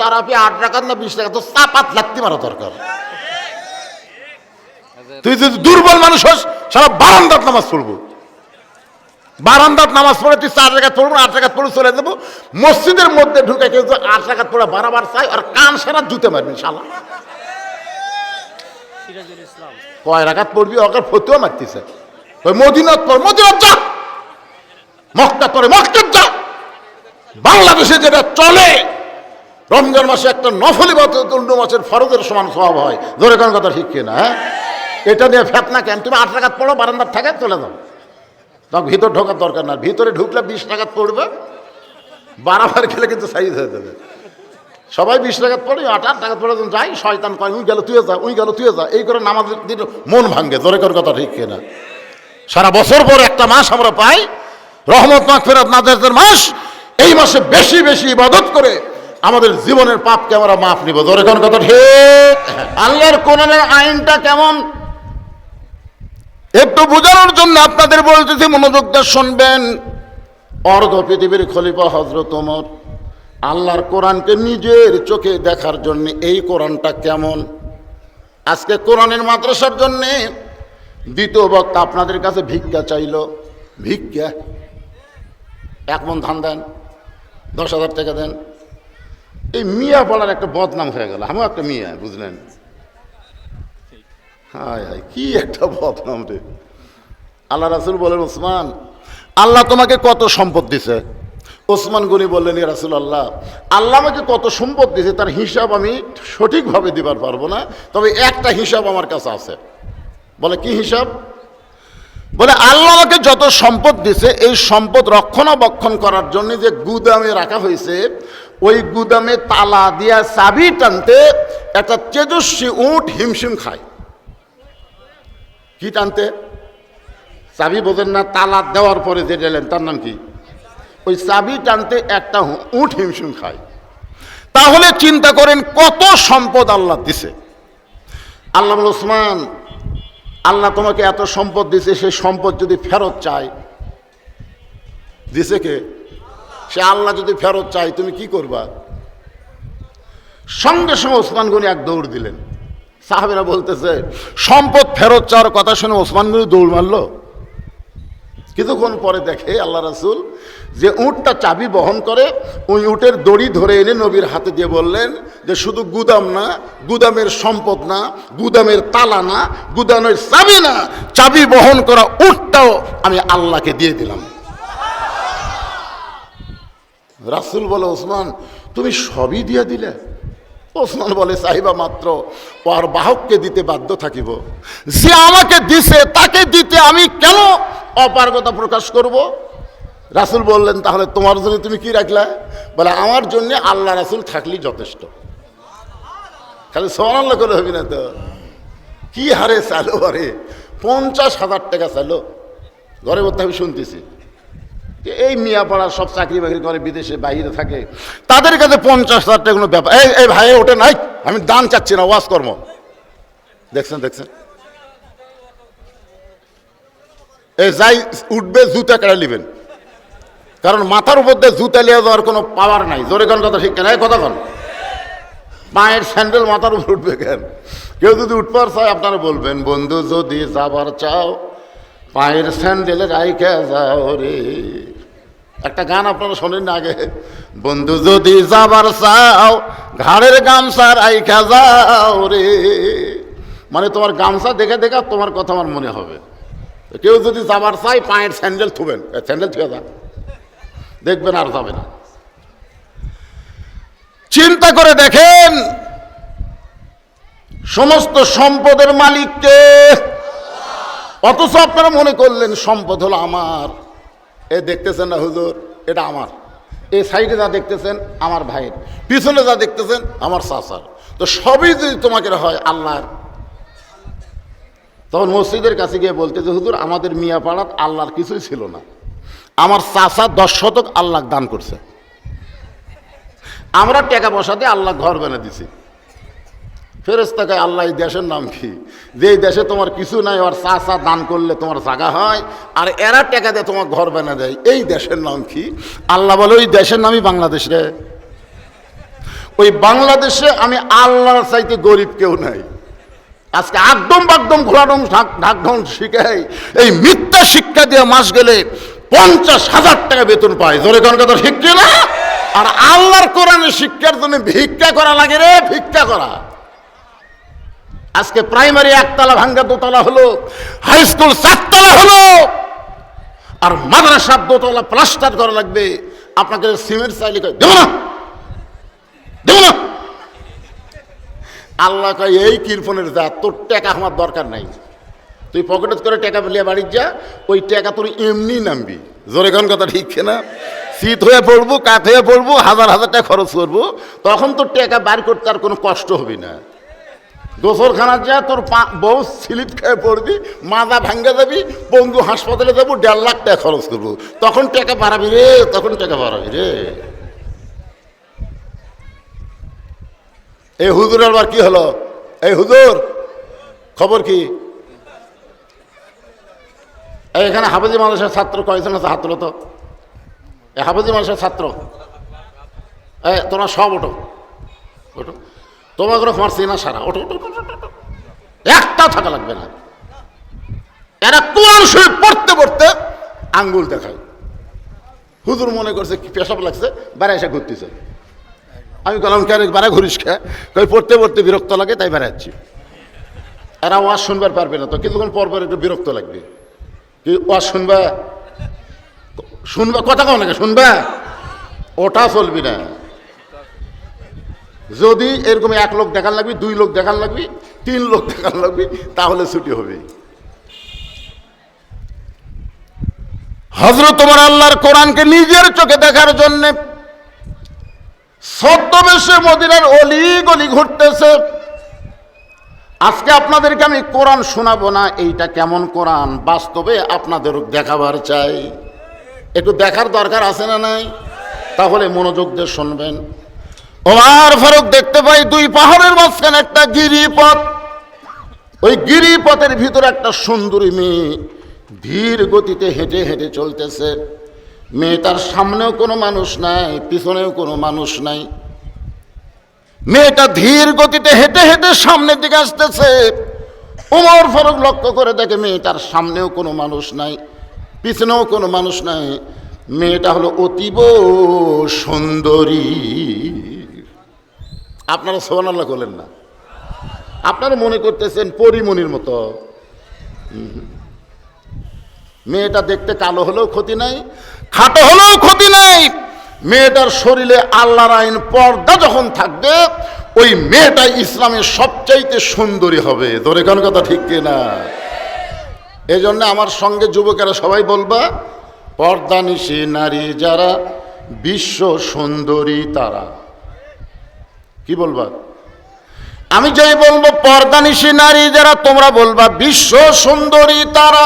তারাপি আট না বিশ টাকা তো চাপাত লাগতে মারা দরকার। তুই যদি দুর্বল মানুষ সারা নামাজ পড়ব। নামাজ পড়ে তুই চার টাকা পড়ব, আট টাকা পড়ে চলে মসজিদের মধ্যে ঢুকে কেউ আট টাকা পড়ে বারাবার চাই আর কান সারা জুতে মারবি শালা কয় রাখাত পড়বি? ওকে ফতুয়া মারতেছে। ওই মদিনাত পড়, মদিনাত যা। মক্কা পড়ে মক্কা যা। বাংলাদেশে যেটা চলে রমজান মাসে একটা নফলি বাত অন্য মাসের ফরজের সমান স্বভাব হয়। ধরে কোন কথা ঠিক কিনা হ্যাঁ? এটা নিয়ে ফেতনা কেন? তুমি আট টাকাত পড়ো, বারান্দার থাকে, চলে যাও। তখন ভিতর ঢোকার দরকার না ভিতরে ঢুকলে বিশ টাকাত পড়বে, বারাবার খেলে কিন্তু সাইজ হয়ে যাবে। সবাই বিশ টাকা পড়ে, আট আট টাকা পড়ে যাই শয়তান কয়, উই গেল তুই যা, উই গেল তুই যা। এই করে নামাজের দিন মন ভাঙ্গে জোরে কর কথা ঠিক কিনা। সারা বছর পর একটা মাস আমরা পাই, রহমত, মাগফিরাত নাজাতের মাস, এই মাসে বেশি বেশি ইবাদত করে আমাদের জীবনের পাপকে আমরা মাফ নিব। কোন কথা? ঠিক আল্লাহর কোরআনের আইনটা কেমন? একটু বোঝানোর জন্য আপনাদের বলতেছি মনোযোগ দিয়ে শুনবেন। অর্ধ পৃথিবীর খলিফা হজরত ওমর আল্লাহর কোরআনকে নিজের চোখে দেখার জন্য এই কোরআনটা কেমন? আজকে কোরআনের মাদ্রাসার জন্যে দ্বিতীয় বক্তা আপনাদের কাছে ভিক্ষা চাইল। ভিক্ষা? এক মন ধান দেন দশ হাজার টাকা দেন। এই মিয়া বলার একটা বদনাম হয়ে গেল। আমিও একটা মিয়া, বুঝলেন? হায় হায়, কি একটা বদনাম রে। আল্লাহ রাসুল বলেন, ওসমান, আল্লাহ তোমাকে কত সম্পদ দিছে? ওসমান গনি বললেন রাসুল আল্লাহ আল্লাহ আমাকে কত সম্পদ দিছে, তার হিসাব আমি সঠিকভাবে দিবার পারব না, তবে একটা হিসাব আমার কাছে আছে। বলে, কি হিসাব? বলে, আল্লাহ আমাকে যত সম্পদ দিছে, এই সম্পদ রক্ষণাবেক্ষণ করার জন্য যে গুদামে রাখা হয়েছে ওই গুদামে তালা দিয়া চাবি টানতে একটা তেজস্বী উঠ হিমশিম খায়। কি টানতে? চাবি বোঝেন না, তালা দেওয়ার পরে যে দিলেন তার নাম কি? ওই চাবি টানতে একটা উঠ হিমশিম খায়। তাহলে চিন্তা করেন কত সম্পদ আল্লাহ দিছে। আল্লাহ ওসমান, আল্লাহ তোমাকে এত সম্পদ দিছে সেই সম্পদ যদি ফেরত চায়। দিছে কে? সে আল্লাহ যদি ফেরত চায়, তুমি কি করবা? সঙ্গে সঙ্গে ওসমান গনি এক দৌড় দিলেন। সাহাবেরা বলতেছে, সম্পদ ফেরত চাওয়ার কথা শুনে ওসমান গনি দৌড় মারলো। কিছুক্ষণ পরে দেখে আল্লাহ রাসুল যে উঁটটা চাবি বহন করে, ওই উটের দড়ি ধরে এনে নবীর হাতে দিয়ে বললেন যে শুধু গুদাম না, গুদামের সম্পদ না, গুদামের তালা না, গুদামের চাবি না, চাবি বহন করা উটটাও আমি আল্লাহকে দিয়ে দিলাম। রাসুল বলে, ওসমান, তুমি সবই দিয়ে দিলে? ওসমান বলে, সাহিবা, মাত্র আর বাহককে দিতে বাধ্য থাকিব। যে আমাকে দিছে, তাকে দিতে আমি কেন অপারগতা প্রকাশ করব? রাসুল বললেন, তাহলে তোমার জন্য তুমি কি রাখলে? বলে, আমার জন্য আল্লাহ রাসুল থাকলেই যথেষ্ট। খালি সোমান করে হবি না তো? কি হারে চালো আরে? পঞ্চাশ হাজার টাকা চালো। ঘরে বলতে আমি শুনতেছি। যে এই মিয়াপাড়ার সব চাকরি বাকরি করে, বিদেশে বাইরে থাকে। তাদের কাছে পঞ্চাশ হাজার টাকা কোনো ব্যাপার এই এই ভাই ওটা নাই আমি দান চাচ্ছি না, ওয়াজ কর্ম। দেখছেন দেখছেন? এই যাই, উঠবে, জুতা কেড়ে নেবেন। কারণ মাথার উপর দিয়ে জুতা লিয়ে যাওয়ার কোনো পাওয়ার নাই। জোরে কোন কথা ঠিক কেন? এই কথা কন। পায়ের স্যান্ডেল মাথার উপর উঠবে কেন? কেউ যদি উঠবার চায়, আপনারা বলবেন, বন্ধু, যদি যাবার চাও পায়ের স্যান্ডেলে রাইখে যাও রে। একটা গান আপনারা শোনেন আগে। বন্ধু যদি যাবার চাও, ঘাড়ের গামছা রাইখা যাও রে। মানে তোমার গামছা দেখে দেখে তোমার কথা আমার মনে হবে। কেউ যদি যাবার চাই পায়ের স্যান্ডেল থুবেন। স্যান্ডেল থুয়ে যা। দেখবেন আর যাবে না। চিন্তা করে দেখেন, সমস্ত সম্পদের মালিককে অথচ আপনারা মনে করলেন সম্পদ হলো আমার। এ দেখতেছেন না হুজুর, এটা আমার। এই সাইডে যা দেখতেছেন, আমার ভাইয়ের। পিছনে যা দেখতেছেন, আমার চাচার। তো সবই যদি তোমাকে হয় আল্লাহর। তখন মসজিদের কাছে গিয়ে বলতে যে, হুজুর, আমাদের মিয়া পাড়াত আল্লাহর কিছুই ছিল না। আমার চাচা দশ শতক আল্লাহ দান করছে। আমরা টাকা পয়সা দিয়ে আল্লাহ ঘর বানিয়ে দিছি। ফেরেস্তাকে আল্লাহ, এই দেশের নাম কি? যে দেশে তোমার কিছু নাই, আর চা চা দান করলে তোমার জায়গা হয়, আর এরা টাকা দিয়ে তোমার ঘর বানা দেয়। এই দেশের নাম কি? আল্লাহ বলে, ওই দেশের নামই বাংলাদেশ রে। ওই বাংলাদেশে আমি আল্লাহর চাইতে গরিব কেউ নাই। আজকে একদম বাকদম ঘোরাডম ঢাকঢং শিখাই, এই মিথ্যা শিক্ষা দিয়ে মাস গেলে পঞ্চাশ হাজার টাকা বেতন পায়। জোরে কোন কথা শিখছে না আর আল্লাহর কোরআনের শিক্ষার জন্য ভিক্ষা করা লাগে রে, ভিক্ষা করা। আজকে প্রাইমারি একতলা ভাঙ্গা দোতলা হলো হাই স্কুল চারতলা হলো, আর মাদ্রাসার দোতলা প্লাস্টার করা লাগবে। আপনাকে সিমেন্ট চাইলে দেবো না দেবো না। আল্লাহ কয়, এই কিরফনের যা, তোর টাকা আমার দরকার নাই। তুই পকেটে করে টাকা ফেলিয়ে বাড়ির যা, ওই টাকা তোর এমনি নামবি। জোরে কোন কথা ঠিক না শীত হয়ে পড়ব কাঠ হয়ে পড়ব, হাজার হাজার টাকা খরচ করব, তখন তোর টাকা বার করতে আর কোনো কষ্ট হবে না। দোসরখানা যা, তোর বউ স্লিপ খেয়ে পড়বি, মাজা ভাঙ্গে যাবি পঙ্গু হাসপাতালে যাব দেড় লাখ টাকা খরচ করব। তখন টাকা বাড়াবি রে, তখন টাকা বাড়াবি রে। এই হুজুরের আবার কি হলো? এই হুজুর, খবর কি? এখানে হাফেজি মানুষের ছাত্র কয়েকজন আছে হাত তো? এই হাফেজি মানুষের ছাত্র? তোমরা সব ওঠো। ওঠো। তোমার কোনো তোমার চেনা সারা। ওঠো। একটাও থাকা লাগবে না। এরা কোরআন শরীফ পড়তে পড়তে আঙ্গুল দেখায়। হুজুর মনে করছে, কি পেশাব লাগছে? বেড়া এসে ঘুরতেছে। আমি বললাম, কেন বেড়া ঘুরিস খে কই পড়তে পড়তে বিরক্ত লাগে, তাই বেড়াচ্ছি এরা ওয়াজ শুনবার পারবে না তো কিছুক্ষণ পর পর একটু বিরক্ত লাগবে। কি ওয়াজ শুনবা? শুনবা? কথা কও নাকি, শুনবা? ওটা চলবি না। যদি এরকম এক লোক দেখান লাগবি, দুই লোক দেখান লাগবি, তিন লোক দেখান লাগবি, তাহলে ছুটি হবে। হজরত তোমার আল্লাহর কোরআনকে নিজের চোখে দেখার জন্যে ছদ্মবেশে মদিনার অলি গলি ঘুরতেছে। আজকে আপনাদেরকে আমি কোরআন শোনাবো না, এইটা কেমন কোরআন? বাস্তবে আপনাদের দেখাবার চাই। একটু দেখার দরকার আছে না নাই? তাহলে মনোযোগ দিয়ে শুনবেন। ওমার ফারুক দেখতে পাই দুই পাহাড়ের মাঝখানে একটা গিরিপথ। ওই গিরিপথের ভিতরে একটা সুন্দরী মেয়ে ধীর গতিতে হেঁটে হেঁটে চলতেছে। মেয়েটার সামনেও কোনো মানুষ নাই, পিছনেও কোনো মানুষ নাই। মেয়েটা ধীর গতিতে হেঁটে হেঁটে সামনের দিকে আসতেছে। ওমর ফারুক লক্ষ্য করে দেখে মেয়েটার সামনেও কোনো মানুষ নাই, পিছনেও কোনো মানুষ নাই। মেয়েটা হলো অতীব সুন্দরী। আপনারা সোনাল্লাহ করলেন না। আপনারা মনে করতেছেন পরিমণির মতো। মেয়েটা দেখতে কালো হলেও ক্ষতি নাই, খাটো হলেও ক্ষতি নাই। মেয়েটার শরীরে আল্লাহর আইন পর্দা যখন থাকবে, ওই মেয়েটা ইসলামের সবচাইতে সুন্দরী হবে। ধরে কোন কথা ঠিক কিনা? এই জন্য আমার সঙ্গে যুবকেরা সবাই বলবা পর্দা নিশি নারী যারা বিশ্ব সুন্দরী তারা। কি বলবা? আমি যেই বলব পর্দা নিশি নারী যারা, তোমরা বলবা, বিশ্ব সুন্দরী তারা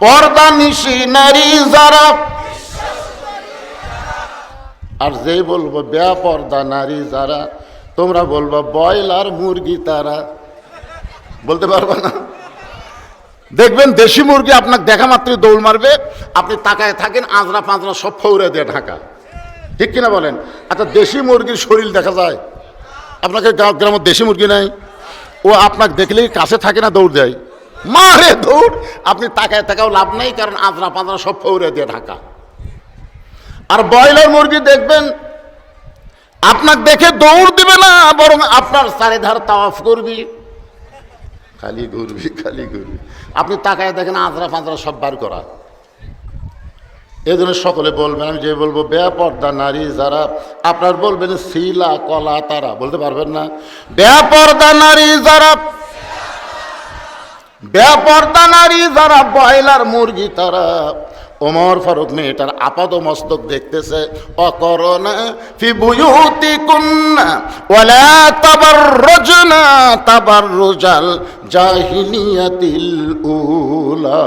পর্দা নিশি নারী যারা। আর যেই বলব, বেপর্দা নারী যারা, তোমরা বলবা বয়লার মুরগি তারা। বলতে পারবা না? দেখবেন দেশি মুরগি আপনাকে দেখা মাত্রই দৌড় মারবে, আপনি তাকায় থাকেন আজরা পাঁজরা সব ফৌরে দিয়ে ঢাকা। ঠিক কিনা বলেন? আচ্ছা দেশি মুরগির শরীর দেখা যায়? আপনাকে গ্রামের দেশি মুরগি নাই। ও আপনাকে দেখলেই কাছে থাকে না, দৌড় দেয়। মারে দৌড়! আপনি তাকায় থাকাও লাভ নেই, কারণ আজরা পাঁজরা সব ফৌরে দিয়ে ঢাকা। আর ব্রয়লার মুরগি দেখবেন, আপনাকে দেখে দৌড় দিবে না, বরং আপনার চারিধার তাওয়াফ করবি। খালি ঘুরবি খালি ঘুরবি। আপনি তাকায় দেখেন আজরা ফাঁজরা সব বার করা। এই জন্য সকলে বলবেন, আমি যে বলব, বেপর্দা নারী যারা, আপনার বলবেন শিলা, কলা, তারা, বলতে পারবেন না? বেপর্দা নারী যারা, বেপর্দা নারী যারা বয়লার মুরগি তারা, ওমর ফারুক মেয়েটার আপাদ মস্তক দেখতেছে, অকরণা উলা।